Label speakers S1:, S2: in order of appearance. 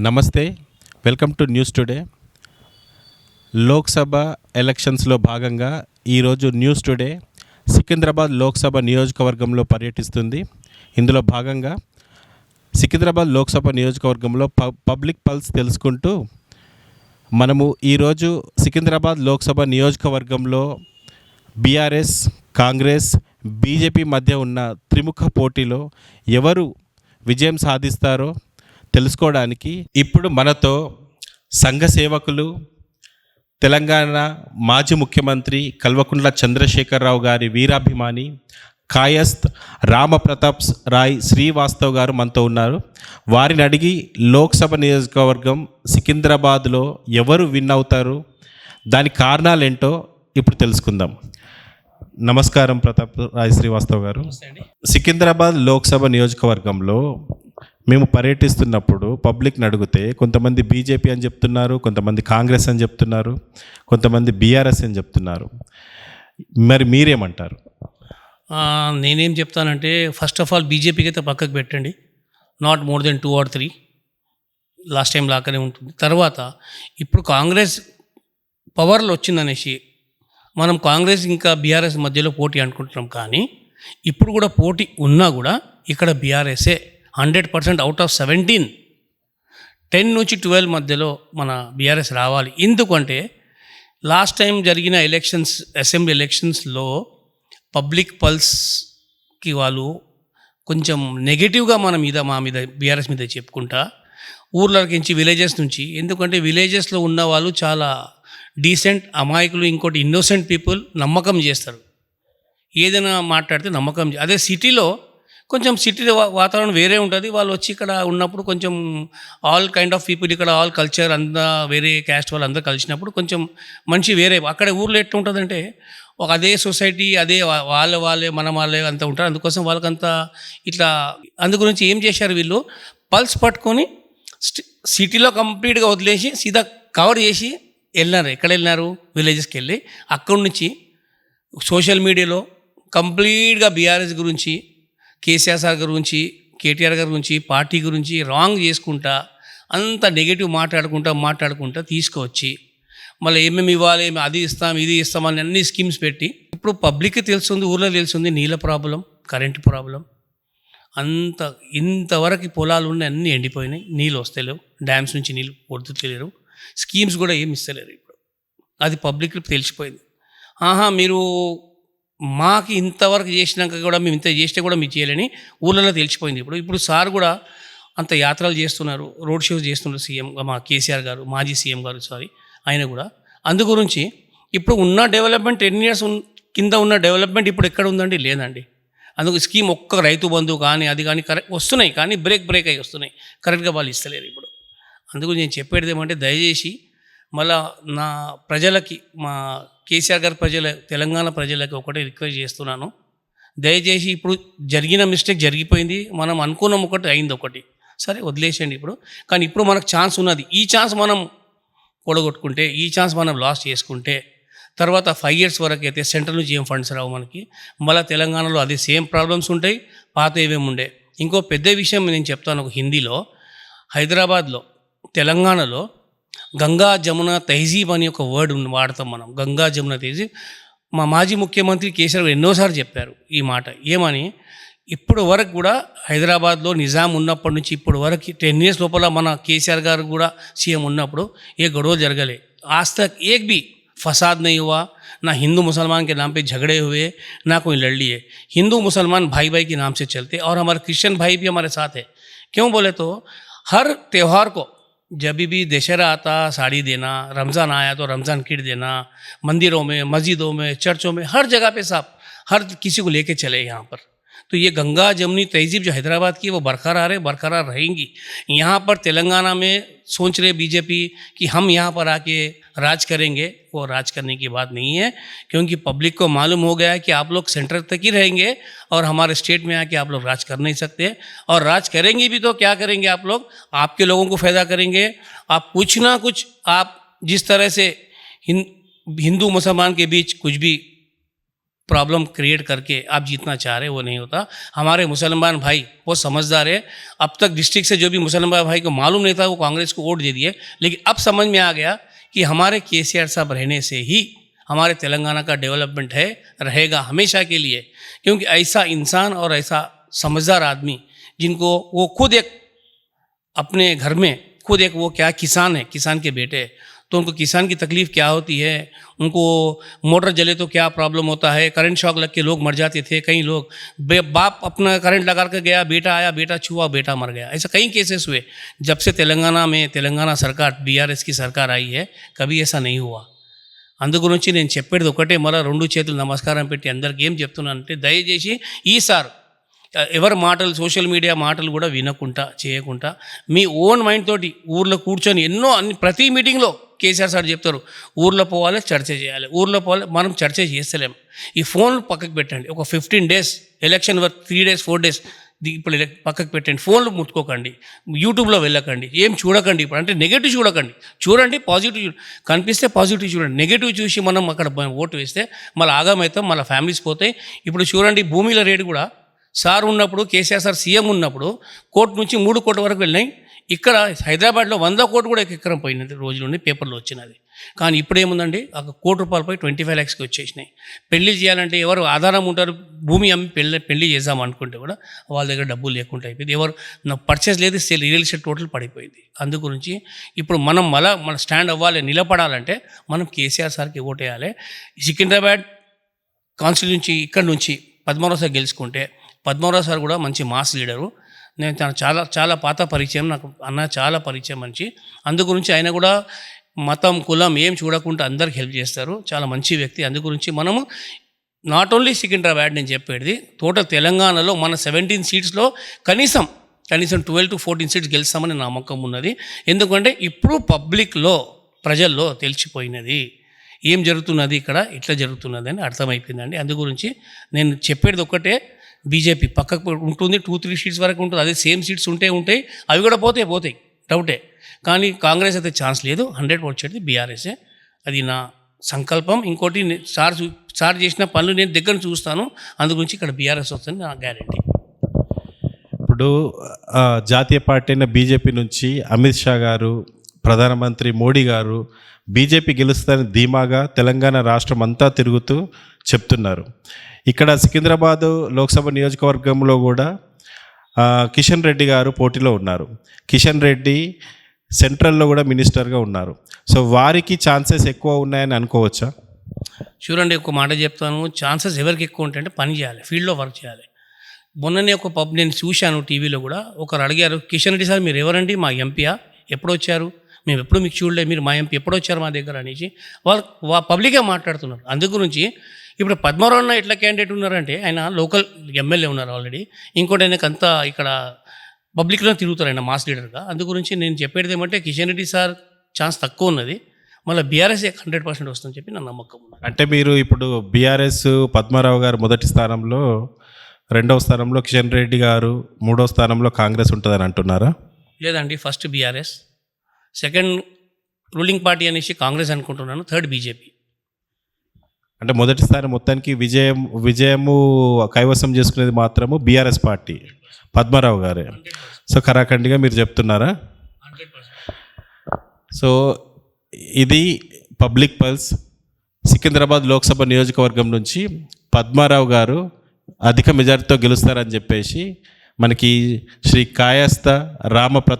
S1: నమస్తే welcome to news today. Lok Sabha ఎలక్షన్స్లో భాగంగా ఈరోజు న్యూస్ టుడే సికింద్రాబాద్ లోక్సభ నియోజకవర్గంలో పర్యటిస్తుంది. ఇందులో భాగంగా సికింద్రాబాద్ లోక్సభ నియోజకవర్గంలో పబ్లిక్ పల్స్ తెలుసుకుంటూ మనము ఈరోజు సికింద్రాబాద్ లోక్సభ నియోజకవర్గంలో బీఆర్ఎస్ కాంగ్రెస్ బీజేపీ మధ్య ఉన్న త్రిముఖ పోటీలో ఎవరు విజయం సాధిస్తారో తెలుసుకోవడానికి ఇప్పుడు మనతో సంఘ సేవకులు తెలంగాణ మాజీ ముఖ్యమంత్రి కల్వకుంట్ల చంద్రశేఖరరావు గారి వీరాభిమాని కాయస్త్ రామప్రతాప్ రాయ్ శ్రీవాస్తవ్ గారు మనతో ఉన్నారు. వారిని అడిగి లోక్సభ నియోజకవర్గం సికింద్రాబాద్లో ఎవరు విన్ అవుతారు? దాని కారణాలేంటో ఇప్పుడు తెలుసుకుందాం. నమస్కారం ప్రతాప్ రాయ్ శ్రీవాస్తవ్ గారు. సికింద్రాబాద్ లోక్సభ నియోజకవర్గంలో మేము పర్యటిస్తున్నప్పుడు పబ్లిక్ని అడిగితే కొంతమంది బీజేపీ అని చెప్తున్నారు కొంతమంది కాంగ్రెస్ అని చెప్తున్నారు కొంతమంది బీఆర్ఎస్ అని చెప్తున్నారు. మరి మీరేమంటారు?
S2: నేనేం చెప్తానంటే ఫస్ట్ ఆఫ్ ఆల్ బీజేపీకి అయితే పక్కకు పెట్టండి. Not more than two or three last time లాగానే ఉంటుంది. తర్వాత ఇప్పుడు కాంగ్రెస్ పవర్లు వచ్చిందనేసి మనం కాంగ్రెస్ ఇంకా బీఆర్ఎస్ మధ్యలో పోటీ అనుకుంటున్నాం కానీ ఇప్పుడు కూడా పోటీ ఉన్నా కూడా ఇక్కడ బీఆర్ఎస్ఏ hundred percent out of seventeen ten నుంచి ట్వెల్వ్ మధ్యలో మన బీఆర్ఎస్ రావాలి. ఎందుకంటే లాస్ట్ టైం జరిగిన ఎలక్షన్స్ అసెంబ్లీ ఎలక్షన్స్లో పబ్లిక్ పల్స్కి వాళ్ళు కొంచెం నెగిటివ్గా మన మీద మా మీద బీఆర్ఎస్ మీద చెప్పుకుంటా ఊర్లకించి విలేజెస్ నుంచి. ఎందుకంటే విలేజెస్లో ఉన్న వాళ్ళు చాలా డీసెంట్ అమాయకులు ఇంకోటి ఇన్నోసెంట్ పీపుల్ నమ్మకం చేస్తారు. ఏదైనా మాట్లాడితే నమ్మకం అదే సిటీలో కొంచెం సిటీ వా- వాతావరణం వేరే ఉంటుంది. వాళ్ళు వచ్చి ఇక్కడ ఉన్నప్పుడు కొంచెం ఆల్ కైండ్ ఆఫ్ పీపుల్ ఇక్కడ ఆల్ కల్చర్ అంతా వేరే క్యాస్ట్ వాళ్ళు అందరూ కలిసినప్పుడు కొంచెం మంచి వేరే అక్కడ ఊర్లో ఎట్లా ఉంటుందంటే ఒక అదే సొసైటీ అదే వాళ్ళ వాళ్ళే మన వాళ్ళే అంతా ఉంటారు. అందుకోసం వాళ్ళకంత ఇట్లా అందు గురించి ఏం చేశారు వీళ్ళు? పల్స్ పట్టుకొని సిటీలో కంప్లీట్గా వదిలేసి సీదా కవర్ చేసి వెళ్ళినారు. ఎక్కడ వెళ్ళినారు? విలేజెస్కి వెళ్ళి. అక్కడి నుంచి సోషల్ మీడియాలో కంప్లీట్గా బీఆర్ఎస్ గురించి కేసీఆర్ సార్ గురించి కేటీఆర్ గారి గురించి పార్టీ గురించి రాంగ్ చేసుకుంటా అంత నెగిటివ్ మాట్లాడుకుంటా మాట్లాడుకుంటా తీసుకువచ్చి మళ్ళీ ఏమేమి ఇవ్వాలి ఏమి అది ఇస్తాం ఇది ఇస్తాం అని అన్ని స్కీమ్స్ పెట్టి ఇప్పుడు పబ్లిక్కి తెలుస్తుంది ఊర్లో తెలుస్తుంది నీళ్ళ ప్రాబ్లం కరెంటు ప్రాబ్లం అంత ఇంతవరకు పొలాలు ఉన్నాయి అన్నీ ఎండిపోయినాయి నీళ్ళు వస్తలేవు డ్యామ్స్ నుంచి నీళ్ళు పొద్దుతలేరు స్కీమ్స్ కూడా ఏమి ఇస్తలేరు ఇప్పుడు. అది పబ్లిక్ తెలిసిపోయింది. ఆహా మీరు మాకు ఇంతవరకు చేసినాక కూడా మేము ఇంత చేస్తే కూడా మీరు చేయలేని ఊళ్ళలో తెలిసిపోయింది ఇప్పుడు. ఇప్పుడు సార్ కూడా అంత యాత్రలు చేస్తున్నారు రోడ్ షోస్ చేస్తున్నారు సీఎం మా కేసీఆర్ గారు మాజీ సీఎం గారు సారీ ఆయన కూడా. అందు గురించి ఇప్పుడు ఉన్న డెవలప్మెంట్ టెన్ ఇయర్స్ కింద ఉన్న డెవలప్మెంట్ ఇప్పుడు ఎక్కడ ఉందండి? లేదండి. అందుకు స్కీమ్ ఒక్క రైతు బంధు కానీ అది కానీ కరెక్ట్ వస్తున్నాయి కానీ బ్రేక్ బ్రేక్ అయ్యి వస్తున్నాయి. కరెక్ట్గా వాళ్ళు ఇస్తలేరు ఇప్పుడు. అందుకు నేను చెప్పేది ఏమంటే దయచేసి మళ్ళా నా ప్రజలకి మా కేసీఆర్ గారి ప్రజల తెలంగాణ ప్రజలకి ఒకటే రిక్వెస్ట్ చేస్తున్నాను. దయచేసి ఇప్పుడు జరిగిన మిస్టేక్ జరిగిపోయింది. మనం అనుకున్నాం ఒకటి అయింది ఒకటి. సరే వదిలేసేయండి ఇప్పుడు. కానీ ఇప్పుడు మనకు ఛాన్స్ ఉన్నది. ఈ ఛాన్స్ మనం కూడగొట్టుకుంటే ఈ ఛాన్స్ మనం లాస్ చేసుకుంటే తర్వాత ఫైవ్ ఇయర్స్ వరకు అయితే సెంట్రల్ నుంచి ఏం ఫండ్స్ రావు మనకి. మళ్ళీ తెలంగాణలో అది సేమ్ ప్రాబ్లమ్స్ ఉంటాయి పాత ఏమేమి ఉండే. ఇంకో పెద్ద విషయం నేను చెప్తాను ఒక హిందీలో. హైదరాబాద్లో తెలంగాణలో గంగా జమున తహజీబ్ అని ఒక వర్డ్ వాడతాం మనం. గంగా జమున తహజీబ్. మా మాజీ ముఖ్యమంత్రి కేసీఆర్ ఎన్నోసార్లు చెప్పారు ఈ మాట. ఏమని? ఇప్పుడు వరకు కూడా హైదరాబాద్లో నిజాం ఉన్నప్పటి నుంచి ఇప్పుడు వరకు టెన్ ఇయర్స్ లోపల మన కేసీఆర్ గారు కూడా సీఎం ఉన్నప్పుడు ఏ గొడవ జరగలే आज तक एक भी फसाद नहीं हुआ ना हिंदू मुसलमान के नाम पे झगड़े हुए ना कोई लड़ लिए हिंदू मुसलमान भाई भाई के नाम से चलते और हमारे क्रिश्चियन भाई भी हमारे साथ है क्यों बोले तो हर त्यौहार को जब भी दशहरा आता साड़ी देना रमज़ान आया तो रमज़ान किट देना मंदिरों में मस्जिदों में चर्चों में हर जगह पे साहब हर किसी को लेके चले यहाँ पर तो ये गंगा जमुनी तहजीब जो हैदराबाद की है, वो बरकरार है, बरकरार रहेंगी। यहाँ पर तेलंगाना में सोच रहे बीजेपी कि हम यहाँ पर आके राज करेंगे, वो राज करने की बात नहीं है, क्योंकि पब्लिक को मालूम हो गया है कि आप लोग सेंटर तक ही रहेंगे और हमारे स्टेट में आके आप लोग राज कर नहीं सकते। और राज करेंगे भी तो क्या करेंगे आप लोग? आपके लोगों को फ़ायदा करेंगे। आप कुछ ना कुछ, आप जिस तरह से हिंदू मुसलमान के बीच कुछ भी प्रॉब्लम क्रिएट करके आप जीतना चाह रहे वो नहीं होता। हमारे मुसलमान भाई, वो समझदार है। अब तक डिस्ट्रिक्ट से जो भी मुसलमान भाई को मालूम नहीं था, वो कांग्रेस को वोट दे दिए। लेकिन अब समझ में आ गया कि हमारे के साहब रहने से ही हमारे तेलंगाना का डेवलपमेंट है, रहेगा हमेशा के लिए। क्योंकि ऐसा इंसान और ऐसा समझदार आदमी जिनको वो खुद एक अपने घर में, खुद एक वो क्या किसान है, किसान के बेटे तो उनको किसान की तकलीफ़ क्या होती है उनको मोटर जले तो क्या प्रॉब्लम होता है करंट शॉक लग के लोग मर जाते थे कई लोग बे- बाप अपना करंट लगा कर गया बेटा आया बेटा छुआ बेटा मर गया ऐसा कई केसेस हुए जब से तेलंगाना में तेलंगाना सरकार बीआरएस की सरकार आई है कभी ऐसा नहीं हुआ అందు గురించి నేను చెప్పేది ఒకటే మళ్ళీ రెండు చేతులు నమస్కారం పెట్టి అందరికీ ఏం చెప్తున్నానంటే దయచేసి ఈసారి ఎవరి మాటలు సోషల్ మీడియా మాటలు కూడా వినకుండా చేయకుండా మీ ఓన్ మైండ్ తోటి ఊర్లో కూర్చొని ఎన్నో అన్ని ప్రతి మీటింగ్లో కేసీఆర్ సార్ చెప్తారు ఊర్లో పోవాలి చర్చ చేయాలి. ఊర్లో పోవాలి మనం చర్చ చేస్తలేం. ఈ ఫోన్లు పక్కకు పెట్టండి. ఒక fifteen days election work three days four days ఇప్పుడు ఇలా పక్కకు పెట్టండి. ఫోన్లు ముట్టుకోకండి. యూట్యూబ్లో వెళ్ళకండి. ఏం చూడకండి ఇప్పుడు. అంటే నెగిటివ్ చూడకండి. చూడండి పాజిటివ్ చూడ కనిపిస్తే పాజిటివ్ చూడండి. నెగిటివ్ చూసి మనం అక్కడ ఓటు వేస్తే మళ్ళీ ఆగమవుతాం మళ్ళీ ఫ్యామిలీస్ పోతాయి. ఇప్పుడు చూడండి భూమిల రేటు కూడా సార్ ఉన్నప్పుడు కేసీఆర్ సార్ సీఎం ఉన్నప్పుడు కోర్టు నుంచి మూడు కోట్ల వరకు వెళ్ళినాయి. ఇక్కడ హైదరాబాద్లో వంద కోట్లు కూడా ఎకరం పోయినది రోజు నుండి పేపర్లో వచ్చినది. కానీ ఇప్పుడు ఏముందండి? ఒక కోటి రూపాయలపై ట్వంటీ ఫైవ్ ల్యాక్స్కి వచ్చేసినాయి. పెళ్ళి చేయాలంటే ఎవరు ఆధారం ఉంటారు? భూమి అమ్మి పెళ్ళి పెళ్ళి చేద్దాం అనుకుంటే కూడా వాళ్ళ దగ్గర డబ్బులు లేకుండా అయిపోయింది. ఎవరు నా పర్చేస్ లేదు సేల్ రియల్ ఎస్టేట్ టోటల్ పడిపోయింది. అందు గురించి ఇప్పుడు మనం మళ్ళా మన స్టాండ్ అవ్వాలి నిలబడాలంటే మనం కేసీఆర్ సార్కి ఓటేయాలి. సికింద్రాబాద్ కాన్స్టిట్యూన్సీ ఇక్కడ నుంచి పద్మరావు సార్ గెలుచుకుంటే పద్మరావు సార్ కూడా మంచి మాస్ లీడరు. నేను తన చాలా చాలా పాత పరిచయం నాకు అన్న చాలా పరిచయం మంచి. అందు గురించి ఆయన కూడా మతం కులం ఏం చూడకుండా అందరికి హెల్ప్ చేస్తారు. చాలా మంచి వ్యక్తి. అందు గురించి మనము నాట్ ఓన్లీ సికింద్రాబాద్ నేను చెప్పేది టోటల్ తెలంగాణలో మన సెవెంటీన్ సీట్స్లో కనీసం కనీసం ట్వెల్వ్ టు ఫోర్టీన్ సీట్స్ గెలుస్తామని నమ్మకం ఉన్నది. ఎందుకంటే ఇప్పుడు పబ్లిక్లో ప్రజల్లో తెలిసిపోయినది. ఏం జరుగుతున్నది ఇక్కడ ఇట్లా జరుగుతున్నది అని అర్థమైపోయిందండి. అందు గురించి నేను చెప్పేది ఒక్కటే బీజేపీ పక్కకు ఉంటుంది టూ త్రీ సీట్స్ వరకు ఉంటుంది. అదే సేమ్ సీట్స్ ఉంటే ఉంటాయి అవి కూడా పోతే పోతాయి. డౌటే కానీ కాంగ్రెస్ అయితే ఛాన్స్ లేదు. హండ్రెడ్ వచ్చేది బీఆర్ఎస్ఏ అది నా సంకల్పం. ఇంకోటి సార్ సార్ చేసిన పనులు నేను దగ్గర చూస్తాను. అందు గురించి ఇక్కడ బీఆర్ఎస్ వస్తుంది నా గ్యారంటీ
S1: ఇప్పుడు జాతీయ పార్టీ అయిన బీజేపీ నుంచి అమిత్ షా గారు ప్రధానమంత్రి మోడీ గారు బీజేపీ గెలుస్తుందని ధీమాగా తెలంగాణ రాష్ట్రం అంతా తిరుగుతూ చెప్తున్నారు. ఇక్కడ సికింద్రాబాద్ లోక్సభ నియోజకవర్గంలో కూడా కిషన్ రెడ్డి గారు పోటీలో ఉన్నారు. కిషన్ రెడ్డి సెంట్రల్లో కూడా మినిస్టర్గా ఉన్నారు. సో వారికి ఛాన్సెస్ ఎక్కువ ఉన్నాయని అనుకోవచ్చా?
S2: చూడండి ఒక మాట చెప్తాను. ఛాన్సెస్ ఎవరికి ఎక్కువ ఉంటాయంటే పని చేయాలి ఫీల్డ్లో వర్క్ చేయాలి. మొన్ననే ఒక పబ్ నేను చూశాను టీవీలో కూడా ఒకరు అడిగారు కిషన్ రెడ్డి సార్ మీరు ఎవరండి? మా ఎంపీయా? ఎప్పుడు వచ్చారు మేము ఎప్పుడు మీకు చూడలేదు మీరు మా ఎంపీ ఎప్పుడు వచ్చారు మా దగ్గర అనేసి వాళ్ళు వా పబ్లిక్గా మాట్లాడుతున్నారు. అందు గురించి ఇప్పుడు పద్మరావు అన్న ఎట్లా క్యాండిడేట్ ఉన్నారంటే ఆయన లోకల్ ఎమ్మెల్యే ఉన్నారు ఆల్రెడీ ఇంకోటి ఆయనకు అంతా ఇక్కడ పబ్లిక్లో తిరుగుతారు ఆయన మాస్ లీడర్గా అందు గురించి నేను చెప్పేది ఏమంటే కిషన్ రెడ్డి సార్ ఛాన్స్ తక్కువ ఉన్నది. మళ్ళీ బీఆర్ఎస్ హండ్రెడ్ పర్సెంట్ వస్తుందని చెప్పి నా నమ్మకం
S1: అంటే మీరు ఇప్పుడు బీఆర్ఎస్ పద్మారావు గారు మొదటి స్థానంలో రెండవ స్థానంలో కిషన్ రెడ్డి గారు మూడో స్థానంలో కాంగ్రెస్ ఉంటుందని అంటున్నారా?
S2: లేదండి first BRS second ruling party అనేసి కాంగ్రెస్ అనుకుంటున్నాను థర్డ్ బీజేపీ.
S1: అంటే మొదటి స్థానం మొత్తానికి విజయం విజయము కైవసం చేసుకునేది మాత్రము బీఆర్ఎస్ పార్టీ పద్మారావు గారే. సో కరాఖండిగా మీరు చెప్తున్నారా? సో ఇది పబ్లిక్ పల్స్. సికింద్రాబాద్ లోక్సభ నియోజకవర్గం నుంచి పద్మారావు గారు అధిక మెజారిటీతో గెలుస్తారని చెప్పేసి మనకి శ్రీ కాయస్థ రామప్రతాప్